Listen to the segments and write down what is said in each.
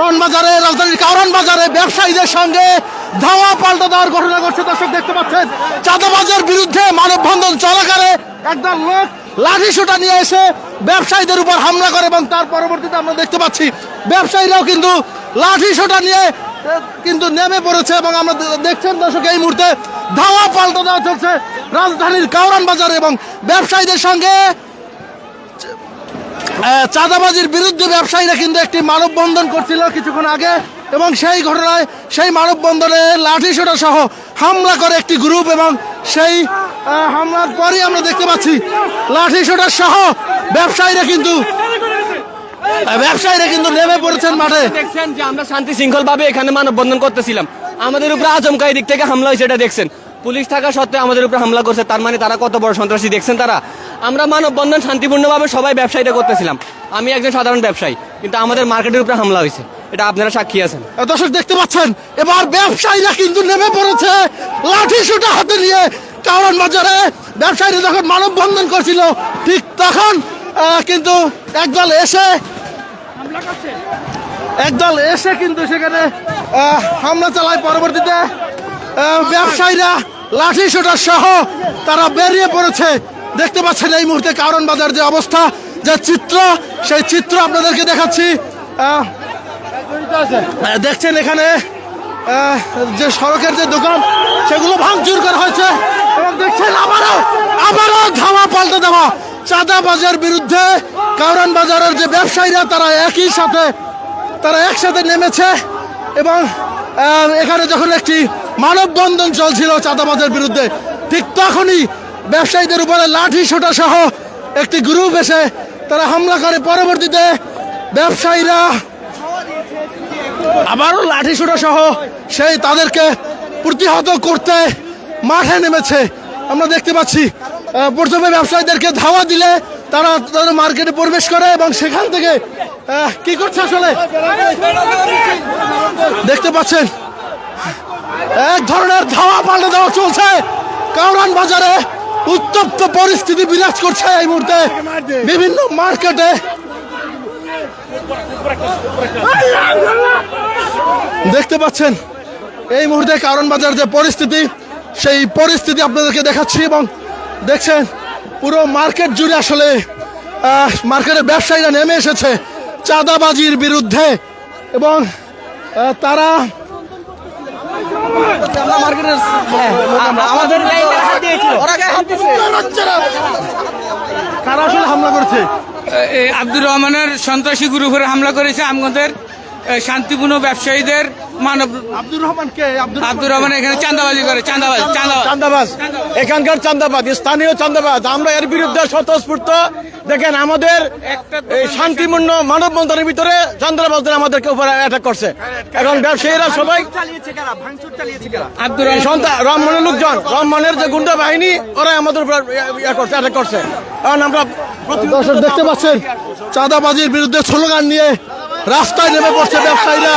কারণ বাজারে রাজধানীর কারণ বাজারে ব্যবসায়ীদের সঙ্গে ধাওয়া পাল্টা দেওয়ার ঘটনা ঘটছে। দর্শক দেখতে পাচ্ছেন, চাঁদাবাজের বিরুদ্ধে মানববন্ধন চলাকালে একদল লোক লাঠি নিয়ে এসে ব্যবসায়ীদের উপর হামলা করে এবং তার পরবর্তীতে আমরা দেখতে পাচ্ছি, ব্যবসায়ীরাও কিন্তু লাঠি সোটা নিয়ে কিন্তু নেমে পড়েছে এবং আমরা দেখছেন দর্শক, এই মুহূর্তে ধাওয়া পাল্টা দেওয়া চলছে রাজধানীর কাউরান বাজারে এবং ব্যবসায়ীদের সঙ্গে চাঁদাবাজির বিরুদ্ধে ব্যবসায়ীরা কিন্তু একটি মানববন্ধন করছিল কিছুক্ষণ আগে, এবং সেই ঘটনায় সেই মানববন্ধনে লাঠি সোটা সহ হামলা করে একটি গ্রুপ, এবং সেই হামলার পরই আমরা দেখতে পাচ্ছি, লাঠি সোটা সহ ব্যবসায়ীরা কিন্তু ব্যবসায়ীরা কিন্তু নেমে পড়েছেন মাঠে। দেখছেন যে আমরা শান্তি শৃঙ্খল ভাবে এখানে মানববন্ধন করতেছিলাম। আমাদের উপরে আচমকা দিক থেকে হামলা হয়েছে, এটা দেখছেন। পুলিশ থাকা সত্ত্বেও আমাদের উপরে হামলা করছে, তার মানে তারা কত বড় সন্ত্রাসী দেখছেন তারা? আমরা মানববন্ধন শান্তিপূর্ণভাবে সবাই ব্যবসায়ীটা করতেছিলাম। আমি একজন সাধারণ ব্যবসায়ী কিন্তু আমাদের মার্কেটের উপরে হামলা হয়েছে। এটা আপনারা সাক্ষী আছেন। দর্শক দেখতে পাচ্ছেন এবার ব্যবসায়ীরা কিন্তু নেমে পড়েছে লাঠি সোটা হাতে নিয়ে কারণ বাজারে। ব্যবসায়ীরা যখন মানববন্ধন করছিল ঠিক তখন আহ, কিন্তু একদল এসে একদল এসে কিন্তু সেখানে হামলা চালায়। পরবর্তীতে ব্যবসায়ীরা লাঠি সোটা সহ তারা বেরিয়ে পড়েছে। দেখতে পাচ্ছেন এই মুহূর্তে কারণ বাজার যে অবস্থা, যে চিত্র, সেই চিত্র আপনাদেরকে দেখাচ্ছি। দেখছেন এখানে যে সড়কের যে দোকান, সেগুলো ভাঙচুর করা হয়েছে। এবং দেখছেন আবারও আবারও ধাওয়া পাল্টে দেওয়া। চাঁদাবাজের বিরুদ্ধে কাউরান বাজারের যে ব্যবসায়ীরা, তারা একই সাথে, তারা একসাথে নেমেছে। এবং এখানে যখন একটি মানববন্ধন চলছিল চাঁদাবাজের বিরুদ্ধে, ঠিক তখনই ব্যবসায়ীদের উপরে লাঠি সোটা সহ একটি গ্রুপ এসে তারা হামলা করে। পরবর্তীতে ব্যবসায়ীরা আবারও লাঠি সোটা সহ সেই তাদেরকে প্রতিহত করতে মাঠে নেমেছে। আমরা দেখতে পাচ্ছি প্রথমে ব্যবসায়ীদেরকে ধাওয়া দিলে তারা তাদের মার্কেটে প্রবেশ করে এবং সেখান থেকে কি করছে আসলে? দেখতে পাচ্ছেন, এক ধরনের ধাওয়া পাল্টে দেওয়া চলছে কাউরান বাজারে। উত্তপ্ত পরিস্থিতি বিরাজ করছে এই মুহূর্তে। বিভিন্ন মার্কেটে। দেখতে পাচ্ছেন এই মুহূর্তে কারণ বাজার যে পরিস্থিতি সেই পরিস্থিতি আপনাদেরকে দেখাচ্ছি এবং দেখছেন পুরো মার্কেট জুড়ে আসলে আহ, মার্কেটের ব্যবসায়ীরা নেমে এসেছে চাঁদাবাজির বিরুদ্ধে এবং তারা আমাদের কারা আসলে হামলা করেছে? আব্দুর রহমানের সন্ত্রাসী গ্রুপের হামলা করেছে আমাদের শান্তিপূর্ণ ব্যবসায়ীদের মানব আব্দুর রহমান কে? আব্দুর রহমান এখানে চাঁদাবাজি করে চাঁদাবাজ চাঁদাবাজ চান্দাবাজ এখানকার চান্দাবাজ স্থানীয় চান্দাবাজ আমরা এর বিরুদ্ধে স্বতঃস্ফূর্ত। দেখেন আমাদের এই শান্তিপূর্ণ মানববন্ধনের ভিতরে চান্দাবাজদের আমাদেরকে উপরে অ্যাটাক করছে। এখন ব্যবসায়ীরা সবাই আব্দুর রহমানের লোকজন রহমানের যে গুন্ডা বাহিনী ওরা আমাদের উপর ইয়ে করছে অ্যাটাক করছে। কারণ আমরা দর্শক দেখতে পাচ্ছেন চাঁদাবাজির বিরুদ্ধে স্লোগান নিয়ে রাস্তায় নেমে পড়ছে ব্যবসায়ীরা।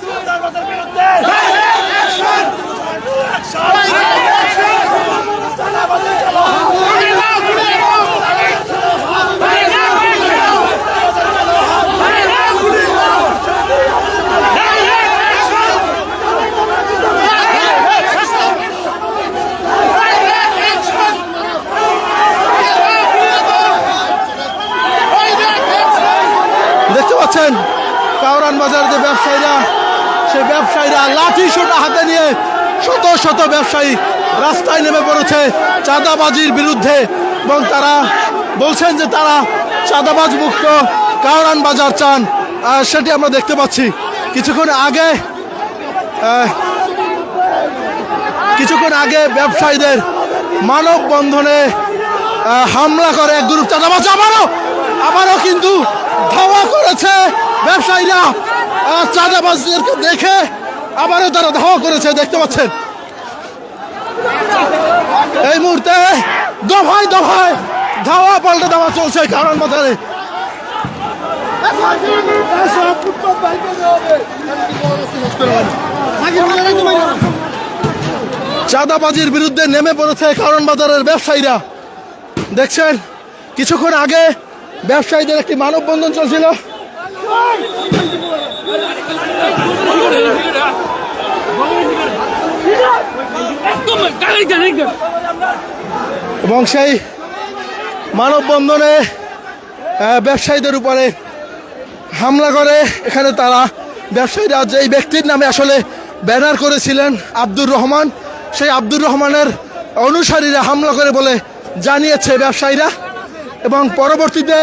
দেখতে পাচ্ছেন কাউরান বাজার যে ব্যবসায়ীরা সেই ব্যবসায়ীরা লাঠি সোটা হাতে নিয়ে শত শত ব্যবসায়ী রাস্তায় নেমে পড়েছে চাঁদাবাজির বিরুদ্ধে এবং তারা বলছেন যে তারা চাঁদাবাজ মুক্ত কাউরান বাজার চান। সেটি আমরা দেখতে পাচ্ছি। কিছুক্ষণ আগে কিছুক্ষণ আগে ব্যবসায়ীদের মানববন্ধনে হামলা করে এক গ্রুপ চাঁদাবাজ। আবারও আবারও কিন্তু ধাওয়া করেছে ব্যবসায়ীরা। চাঁদাবাজদেরকে দেখে আবারও তারা ধাওয়া করেছে, দেখতে পাচ্ছেন। এই মুহূর্তে দফায় দফায় ধাওয়া পাল্টে দেওয়া চলছে কারণ বাজারে চাঁদাবাজির বিরুদ্ধে নেমে পড়েছে কারণ বাজারের ব্যবসায়ীরা। দেখছেন, কিছুক্ষণ আগে ব্যবসায়ীদের একটি মানববন্ধন চলছিল। এবং সেই মানববন্ধনে ব্যবসায়ীদের উপরে হামলা করে। এখানে তারা ব্যবসায়ীরা যেই ব্যক্তির নামে আসলে ব্যানার করেছিলেন আব্দুর রহমান। সেই আব্দুর রহমানের অনুসারীরা হামলা করে বলে জানিয়েছে ব্যবসায়ীরা। এবং পরবর্তীতে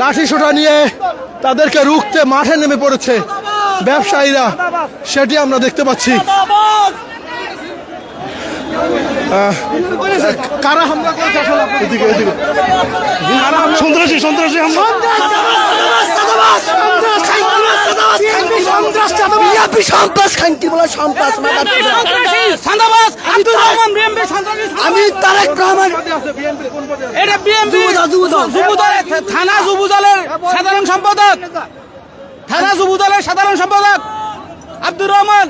লাঠি সোটা নিয়ে তাদেরকে রুখতে মাঠে নেমে পড়েছে ব্যবসায়ীরা। সেটি আমরা দেখতে পাচ্ছি। কারা হামলা করেছে আসলে আপনার- এদিকে এদিকে। সন্ত্রাসী সন্ত্রাসী হামলা। আমি তারেক রহমান এটা বিএমপি থানা যুবদলের সাধারণ সম্পাদক। থানা যুবদলের সাধারণ সম্পাদক আব্দুর রহমান।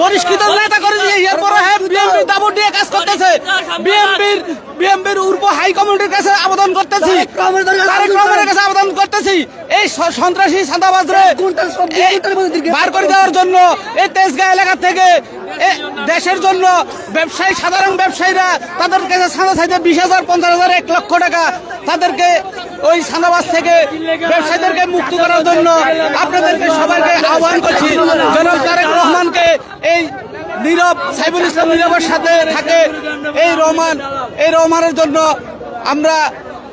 বহিষ্কৃত নেতা করে দিয়ে এরপরে হ্যাঁ বিএমপি দাবর দিয়ে কাজ করতেছে। বিএমপির বিএমপির উর্ব হাই কমিটির কাছে আবেদন করতেছি। তারেক রহমানের কাছে আবেদন করতেছি। এই সন্ত্রাসী সাদাবাজরে বার করে দেওয়ার জন্য এই তেজগাঁ এলাকা থেকে দেশের জন্য ব্যবসায়ী সাধারণ ব্যবসায়ীরা তাদের কাছে সাদা চাইতে বিশ হাজার পঞ্চাশ হাজার এক লক্ষ টাকা তাদেরকে ওই সাদাবাজ থেকে ব্যবসায়ীদেরকে মুক্ত করার জন্য আপনাদেরকে সবাইকে আহ্বান করছি। জনাব তারেক রহমানকে এই নীরব সাইবুল ইসলাম নীরবের সাথে থাকে এই রহমান, এই রহমানের জন্য আমরা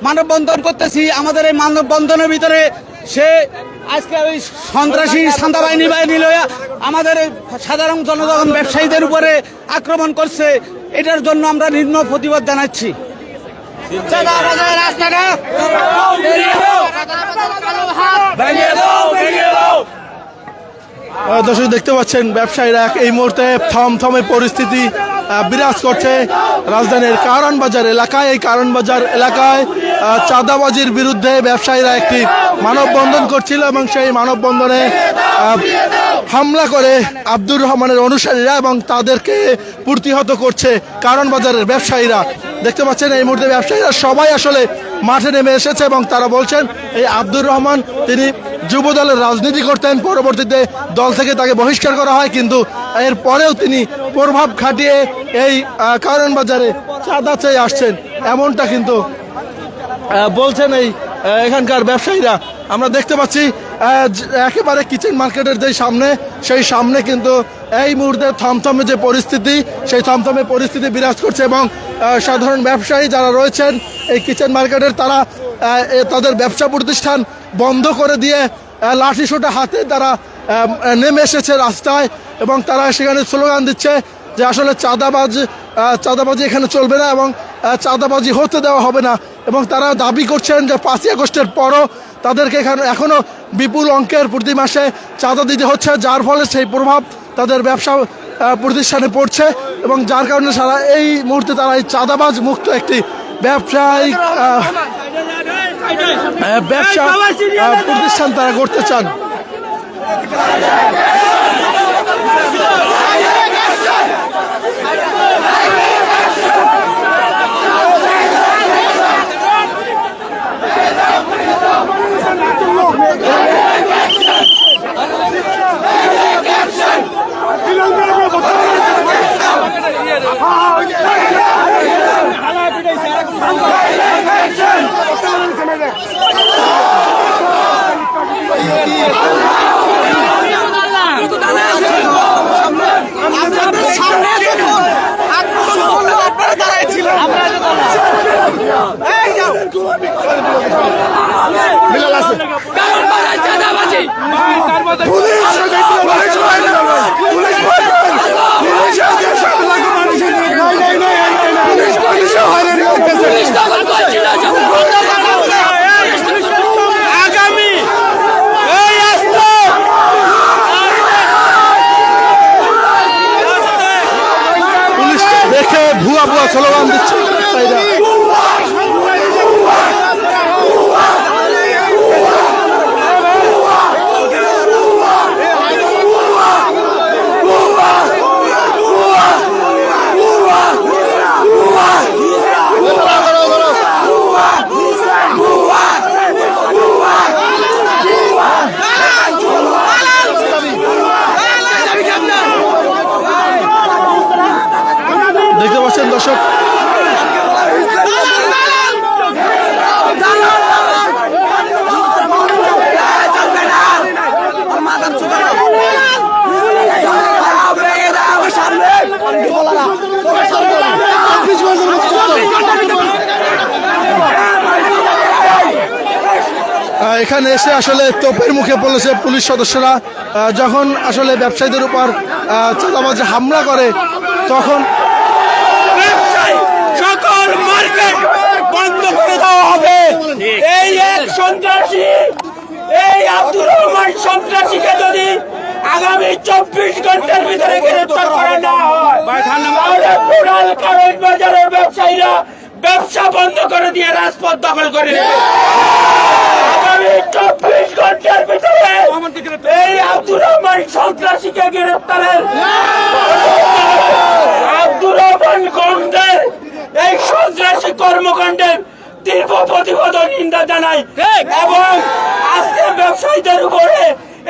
মানববন্ধন করতেছি। আমাদের এই মানববন্ধনের ভিতরে সে আজকে ওই সন্ত্রাসী সান্দা বাহিনী বাহিনী লইয়া আমাদের সাধারণ জনগণ ব্যবসায়ীদের উপরে আক্রমণ করছে। এটার জন্য আমরা নিম্ন প্রতিবাদ জানাচ্ছি। দর্শক, দেখতে পাচ্ছেন, ব্যবসায়ীরা এই মুহূর্তে থমথমে পরিস্থিতি বিরাজ করছে রাজধানীর কারণ বাজার এলাকায়। এই কারণ বাজার এলাকায় চাঁদাবাজির বিরুদ্ধে ব্যবসায়ীরা একটি মানববন্ধন করছিল এবং সেই মানববন্ধনে হামলা করে আব্দুর রহমানের অনুসারীরা এবং তাদেরকে প্রতিহত করছে কারণ বাজারের ব্যবসায়ীরা। দেখতে পাচ্ছেন, এই মুহূর্তে ব্যবসায়ীরা সবাই আসলে মাঠে নেমে এসেছে এবং তারা বলছেন, এই আব্দুর রহমান, তিনি যুব দলের রাজনীতি করতেন, পরবর্তীতে দল থেকে তাকে বহিষ্কার করা হয়, কিন্তু এর পরেও তিনি প্রভাব খাটিয়ে এই কারণ বাজারে চাঁদা চেয়ে আসছেন, এমনটা কিন্তু বলছেন এই এখানকার ব্যবসায়ীরা। আমরা দেখতে পাচ্ছি একেবারে কিচেন মার্কেটের যে সামনে, সেই সামনে কিন্তু এই মুহূর্তে থমথমে যে পরিস্থিতি, সেই থমথমে পরিস্থিতি বিরাজ করছে এবং সাধারণ ব্যবসায়ী যারা রয়েছেন এই কিচেন মার্কেটের, তারা তাদের ব্যবসা প্রতিষ্ঠান বন্ধ করে দিয়ে লাঠি সোটা হাতে তারা নেমে এসেছে রাস্তায় এবং তারা সেখানে স্লোগান দিচ্ছে যে আসলে চাঁদাবাজ চাঁদাবাজি এখানে চলবে না এবং চাঁদাবাজি হতে দেওয়া হবে না এবং তারা দাবি করছেন যে পাঁচই আগস্টের পরও তাদেরকে এখানে এখনও বিপুল অঙ্কের প্রতি মাসে চাঁদা দিতে হচ্ছে, যার ফলে সেই প্রভাব তাদের ব্যবসা প্রতিষ্ঠানে পড়ছে এবং যার কারণে সারা এই মুহূর্তে তারা এই চাঁদাবাজ মুক্ত একটি ব্যবসায়িক ব্যবসা প্রতিষ্ঠান তারা করতে চান। এখানে এসে আসলে তোপের মুখে পড়েছে পুলিশ সদস্যরা। যখন আসলে ব্যবসায়ীদের উপর আহ, হামলা করে তখন বন্ধ করে দেওয়া হবে। এই আগামী চব্বিশ ঘণ্টার ভিতরে হয় ব্যবসায়ীরা ব্যবসা বন্ধ করে দিয়ে রাজপথ দখল করে নেবে। এই আব্দুর রহমান সন্ত্রাসীকে গ্রেফতারের আব্দুর রহমান গঙ্গের এই সন্ত্রাসী কর্মকাণ্ডের তীব্র প্রতিবাদ নিন্দা জানাই। এবং আজকে ব্যবসায়ীদের উপরে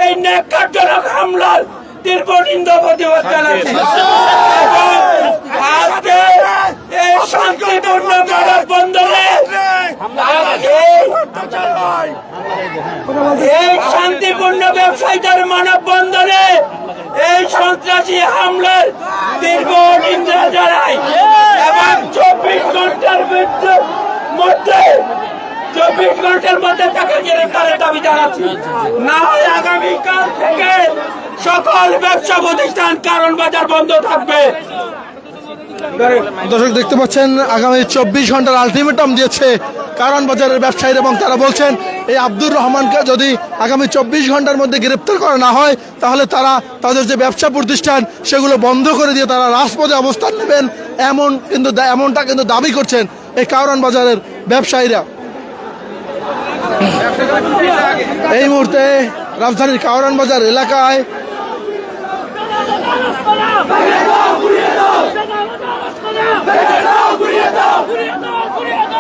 এই ন্যাক্কারজনক হামলার তীব্র নিন্দা প্রতিবাদ জানাচ্ছি। আজকে এই শান্তিপূর্ণ মানব বন্ধনে আজকে এই শান্তিপূর্ণ ব্যবসায়ীদের মানব বন্ধনে এই সন্ত্রাসী হামলার দীর্ঘ নিন্দা জানাই। এবং চব্বিশ ঘণ্টার মধ্যে চব্বিশ ঘণ্টার মধ্যে তাকে গ্রেফতারের দাবি জানাচ্ছি। না হয় আগামীকাল থেকে সকল ব্যবসা প্রতিষ্ঠান কারণ বাজার বন্ধ থাকবে। দর্শক, দেখতে পাচ্ছেন, আগামী চব্বিশ ঘণ্টার আলটিমেটাম দিয়েছে কারণ বাজারের ব্যবসায়ীরা এবং তারা বলছেন এই আব্দুর রহমানকে যদি আগামী চব্বিশ ঘণ্টার মধ্যে গ্রেপ্তার করা না হয় তাহলে তারা তাদের যে ব্যবসা প্রতিষ্ঠান সেগুলো বন্ধ করে দিয়ে তারা রাজপথে অবস্থান নেবেন এমন কিন্তু এমনটা কিন্তু দাবি করছেন এই কারণ বাজারের ব্যবসায়ীরা এই মুহূর্তে রাজধানীর কাওরান বাজার এলাকায়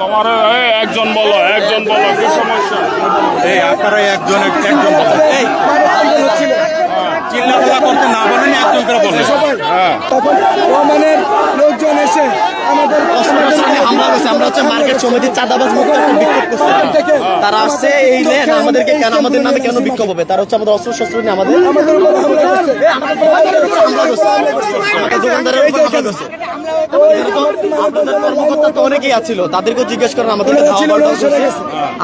তোমার এই, একজন বলো একজন বলো কি সমস্যা এই আপনারা একজন একজন বলেন এই চিল্লাপাল্লা করতে না করে হ্যাঁ। তখন রহমানের লোকজন এসে আমাদের হামলা হয়েছে আমরা হচ্ছে মার্কেট সমিতির চাঁদাবাজ মুক্ত বিক্ষোভ করছি। তারা আসছে এই আমাদেরকে কেন আমাদের নামে কেন বিক্ষোভ হবে? তারা হচ্ছে আমাদের অস্ত্র শস্ত্র নিয়ে আমাদের আমাদের উপর হামলা করছে। আমাদের দোকানদারের উপর হামলা করছে। কর্মকর্তা তো অনেকেই আছিল। তাদেরকেও জিজ্ঞেস করেন করছে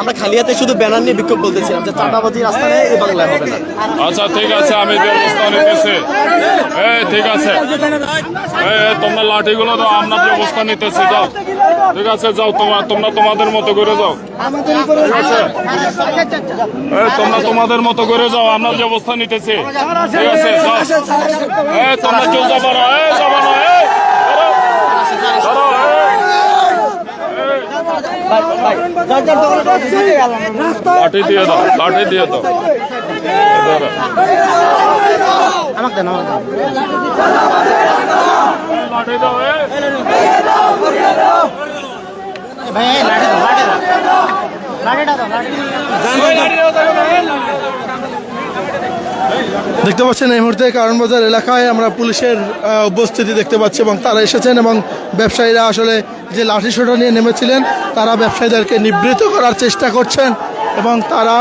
আমরা খালি হাতে শুধু ব্যানার নিয়ে বিক্ষোভ বলতেছিলাম যে চাঁদাবাজি রাস্তা নেই বাংলায় হবে না। আচ্ছা ঠিক আছে আমি ব্যবস্থা নিতেছি এই ঠিক আছে। তোমরা লাঠিগুলো দাও আমরা ব্যবস্থা নিতেছি যাও। ঠিক আছে যাও তোমার তোমরা তোমাদের মতো করে যাও। উপরে এই তোমরা তোমাদের মতো করে যাও আমরা ব্যবস্থা নিতেছি। ঠিক আছে যাও। তোমরা কেউ যাব না যাব না ধরো, ধরো, এই। লাঠি দিয়ে দাও। দাও দেখতে পাচ্ছেন এই মুহূর্তে কারণ বাজার এলাকায় আমরা পুলিশের উপস্থিতি দেখতে পাচ্ছি এবং তারা এসেছেন এবং ব্যবসায়ীরা আসলে যে লাঠি সোটা নিয়ে নেমেছিলেন, তারা ব্যবসায়ীদেরকে নিবৃত করার চেষ্টা করছেন এবং তারা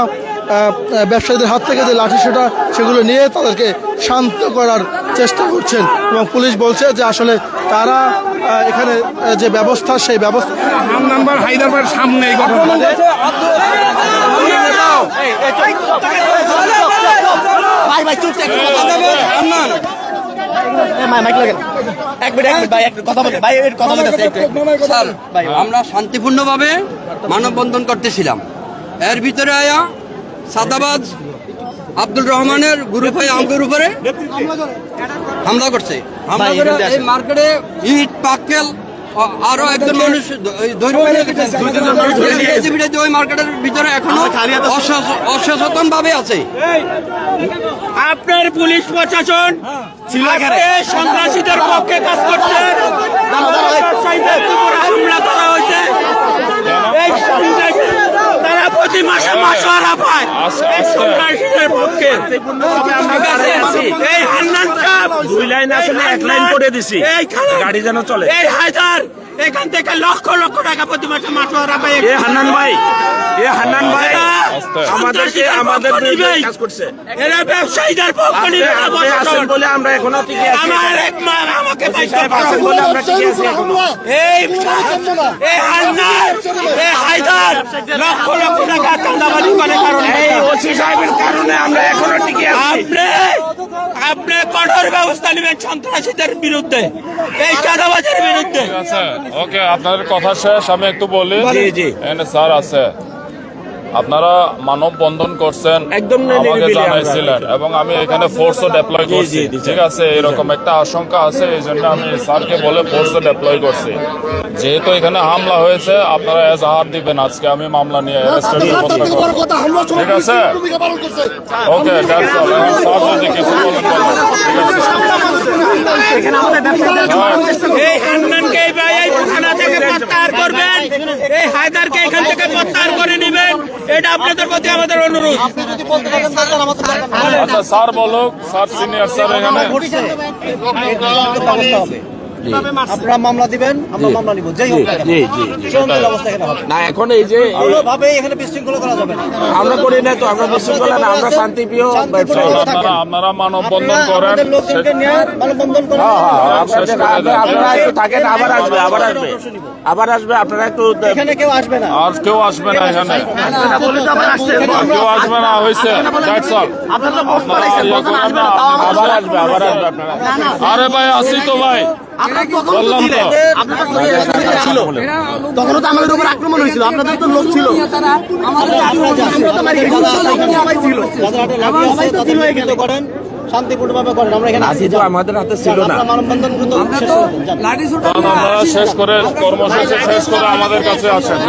ব্যবসায়ীদের হাত থেকে যে লাঠি সেটা সেগুলো নিয়ে তাদেরকে শান্ত করার চেষ্টা করছেন এবং পুলিশ বলছে যে আসলে তারা এখানে যে ব্যবস্থা সেই ব্যবস্থা নাম্বার হায়দ্রাবাদ সামনে এই ঘটনা। স্যার আমরা শান্তিপূর্ণভাবে মানববন্ধন করতেছিলাম। এর ভিতরে আয়া সাদাবাজ আব্দুল রহমানের গ্রুপ হয়ে আমাদের উপরে হামলা করছে। হামলা করে এই মার্কেটে ইট পাক্কেল আরও একজন মানুষ ওই মার্কেটের ভিতরে এখনও অসচেতন ভাবে আছে। আপনার পুলিশ প্রশাসন সন্ত্রাসীদের পক্ষে কাজ করছে। হামলা করা হয়েছে। তারা প্রতি মাসে মাসোয়ারা পায়। এই সন্ত্রাসীদের পক্ষে। এই হান্নান সাহেব দুই লাইন আসলে এক লাইন করে দিছি। গাড়ি যেন চলে। এই হায়দার এখান থেকে লক্ষ লক্ষ টাকা প্রতি মাসে মাসোয়ারা পায়। এ হান্নান ভাই এ হান্নান ভাই আমাদেরকে আমাদের কাজ করছে। এরা ব্যবসায়ীদের পক্ষ নিবে না প্রশাসন বলে আমরা এখনও টিকে আছি। আমার এক মা আমাকে আছেন বলে আমরা টিকে আছি এখনও। এই এই হান্নান এই হায়দার লক্ষ লক্ষ টাকা চাঁদাবাজি করে কারণে। এই ওসি সাহেবের কারণে আমরা এখনও টিকে আছি। আপনি আপনি কঠোর ব্যবস্থা নেবেন সন্ত্রাসীদের বিরুদ্ধে এই চাঁদাবাজের বিরুদ্ধে। ঠিক আছে ওকে আপনাদের কথা শেষ আমি একটু বলি। এখানে স্যার আছে। আপনারা মানব বন্ধন করছেন আমাকে জানাইছিলেন এবং আমি এখানে ফোর্সও ডেপ্লয় করছি। ঠিক আছে এরকম একটা আশঙ্কা আছে এই জন্য আমি স্যারকে বলে ফোর্সও ডেপ্লয় করছি। যেহেতু এখানে হামলা হয়েছে আপনারা এজাহার দিবেন আজকে আমি মামলা নিয়ে করব। ঠিক আছে? ওকে স্যার যদি কিছু বলেন বলেন ঠিক আছে। এই হান্নানকে এই থানা থেকে প্রত্যাহার করবেন। এই হায়দারকে এখান থেকে প্রত্যাহার করে নেবেন। এটা আপনাদের প্রতি আমাদের অনুরোধ। আচ্ছা স্যার বলুক স্যার সিনিয়র স্যার এখানে। আপনারা মামলা দিবেন আমরা মামলা নিব। যেই হোক এখানে হবে। না এখন এই যে কোনোভাবে এখানে বিশৃঙ্খলা করা যাবে না। আমরা করি না তো আমরা বিশৃঙ্খলা না আমরা শান্তিপ্রিয় ব্যবসায়ী। আপনারা আপনারা মানববন্ধন করেন লোকজনকে নিয়ে মানববন্ধন করেন। শেষ করে দেন। আপনারা একটু থাকেন আবার আসবে আবার আসবে। আবার আসবে আপনারা একটু এখানে কেউ আসবে না। আর কেউ আসবে না এখানে কেউ আসবে না হয়েছে। দ্যাটস অল আপনারা আবার আসবে আবার আসবে আপনারা। আরে ভাই আসি তো ভাই। তো। তখনও তো আমাদের উপর আক্রমণ হয়েছিল। আপনাদের তো লোক ছিল। শান্তিপূর্ণভাবে করেন। আমরা এখানে আছি তো আমাদের হাতে ছিল না। শেষ করে কর্মসূচি শেষ করে আমাদের কাছে আসেন।